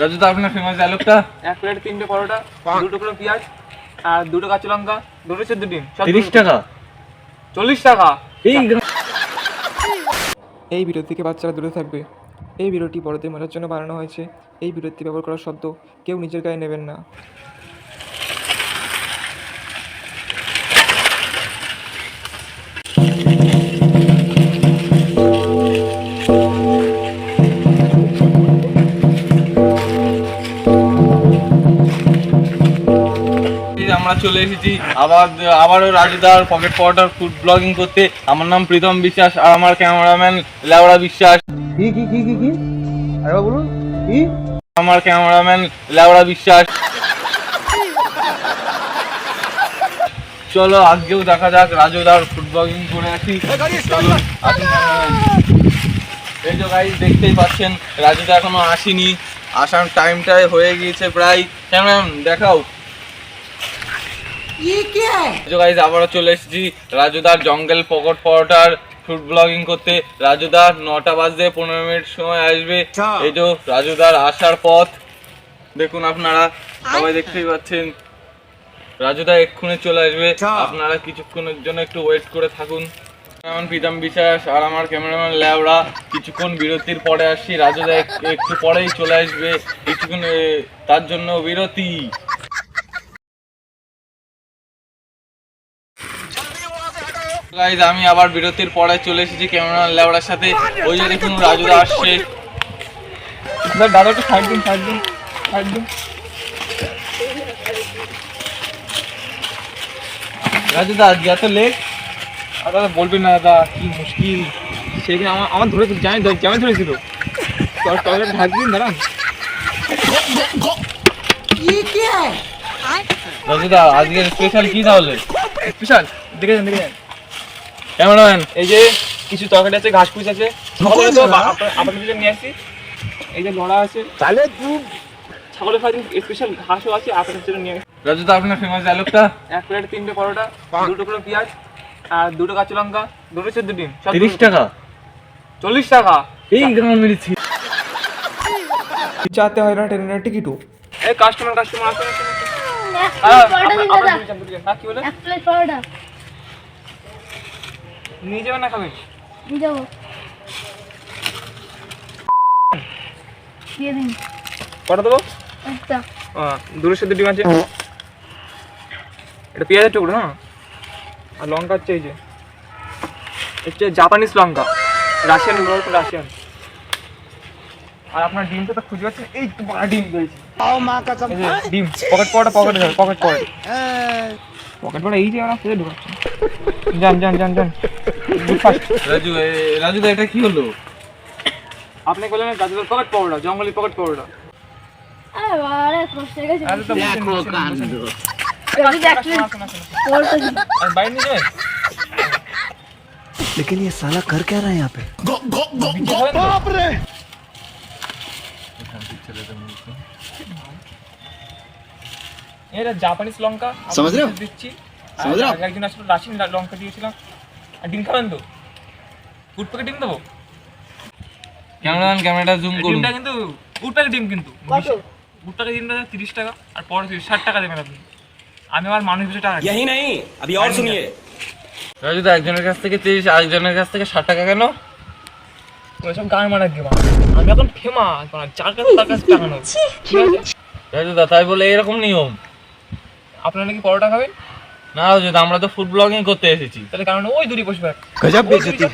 রাজু তো আপনার ফেমাস ডায়লগটা এক প্লেট তিনটে পরোটা দুটো করে পেঁয়াজ আর দুটো কাঁচা লঙ্কা দুটো সেদ্ধ ডিম তিরিশ। টাকা। চল্লিশ টাকা। এই এই ভিডিও থেকে বাচ্চারা দূরে থাকবে। এই ভিডিওটি বড়দের মজার জন্য বানানো হয়েছে। এই ভিডিওতে ব্যবহার করা শব্দ কেউ নিজের গায়ে নেবেন না। এই যে আমরা চলে এসেছি আবার আবারও রাজুদার পকেট পরোটার ফুড ব্লগিং করতে। আমার নাম প্রীতম বিশ্বাস আর আমার ক্যামেরাম্যান লেওড়া বিশ্বাস। কি কি কি কি কি? আরেকবার বলুন কি? আমার ক্যামেরাম্যান লেওড়া বিশ্বাস। চলো আজকেও দেখা যাক রাজুদার ফুড ব্লগিং করে আসি। চলো এই যে গাইজ দেখতেই পাচ্ছেন রাজুদা এখনও আসেনি। আসার টাইমটাই হয়ে গিয়েছে প্রায়। ক্যামেরাম্যান দেখাও। গাইজ আবারও চলে এসেছি রাজুদার জঙ্গল পকট পরোটার ফুড ব্লগিং করতে। রাজুদার নটা বাজতে পনেরো মিনিট সময় আসবে। এই যে রাজুদার আসার পথ। দেখুন আপনারা সবাই দেখতেই পাচ্ছেন। রাজুদা এক্ষুনি চলে আসবে। আপনারা কিছুক্ষণের জন্য একটু ওয়েট করে থাকুন। যেমন প্রীতম বিশ্বাস আর আমার ক্যামেরাম্যান ল্যাবরা কিছুক্ষণ বিরতির পরে আসছি। রাজুদা একটু পরেই চলে আসবে। কিছুক্ষণ তার জন্য বিরতি। গাইজ আমি আবার বিরতির পরে চলে এসেছি ক্যামেরাম্যান ল্যাবরার সাথে। ওই যে দেখুন রাজুদা আসছে। দাদা একটু সাইড দিন সাইড দিন সাইড দিন। রাজুদা আজকে এত লেট আর দাদা বলবেন না দাদা কি মুশকিল। সেদিন আমার আমার ধরে জানি জানি ধরেছিল টয়লেট ঢাক দিন দাঁড়ান। রাজুদা আজকে স্পেশাল কি তাহলে? বিশাল দেখে যান দেখে যান। ক্যামেরাম্যান। এই যে কিছু তরকারি আছে ঘাস ফুস আছে। আপনাদের জন্য নিয়ে আসছি এই যে লড়া আছে। তাহলে ছাগলের ফাইজিং স্পেশাল ঘাসও আছে আপনাদের জন্য নিয়ে আসছি রাজুদা আপনার ফেমাস ডায়লগটা এক প্লেট তিনটে পরোটা দুটো করে পেঁয়াজ আর দুটো কাঁচা লঙ্কা দুটো সেদ্ধ ডিম তিরিশ টাকা। চল্লিশ টাকা। এই গ্রাম চাতে হয় না ট্রেনের টিকিটও এই কাস্টমার কাস্টমার আসুন আসুন। হ্যাঁ। হ্যাঁ, কি বলে? এক প্লেট পরোটা। নিয়ে যাবেন না খাবেন যাব। দিয়ে দিন। কটা দেবো? একটা। দূরে সাথে ডিম আছে। এটা পেঁয়াজের টুকরো না? আর লঙ্কা হচ্ছে এই যে। হচ্ছে জাপানিজ লঙ্কা। রাশিয়ান রাশিয়ান আর আপনার ডিমটা তো খুঁজে পাচ্ছেন এই তো বড় ডিম রয়েছে। মা কসম। ডিম pocket pocket pocket pocket pocket pocket pocket এই যে আমার খুঁজে ঢুকাচ্ছে। যান যান যান যান। ফার্স্ট রাজু এ- রাজুদা এটা কি হলো আপনি বললেন গাজরের পকেট পাউডার জঙ্গলি পকেট পাউডার আরে বারে কষ্ট হয়ে গেছে আরে তো বসেন, বসেন, বসেন। আমি এক প্লেট আসুন, আসুন, আসুন। পরোটা দিন আর বাইরে নিয়ে যাবেন लेकिन ये साला कर क्या रहा है यहाँ पे বিচে খাবেন তো? এটা জাপানিজ লঙ্কা समझ रहे हो? আপনাদের দিচ্ছি আর समझ रहे हो? আগে একজন আসলে রাশিয়ান লা- লঙ্কা দিয়েছিলাম আর ডিম খাবেন তো ফুড প্যাকেট ডিম দেবো ক্যামেরাম্যান ক্যামেরাটা জুম করুন ডিমটা কিন্তু ফুড প্যাকেট ডিম কিন্তু কত ফুড প্যাকেট ডিমটা তিরিশ টাকা আর পরে ষাট টাকা দেবেন আপনি আমি আমার মানুষ হিসেবে টাকা यही नहीं अभी और सुनिए রাজুদা একজনের কাছ থেকে তিরিশ আরেকজনের কাছ থেকে ষাট টাকা কেন ওইসব গান মারা গেমা আমি এখন ফেমাস যার কাছে তার কাছে টাকা নেবো ঠিক আছে রাজুদা তাই বলে এরকম নিয়ম আপনারা নাকি পরোটা খাবেন না আমরা তো ফুড ব্লগিং করতে এসেছি তাহলে কারণ ওই দূরে বসবে গজব বেজতি।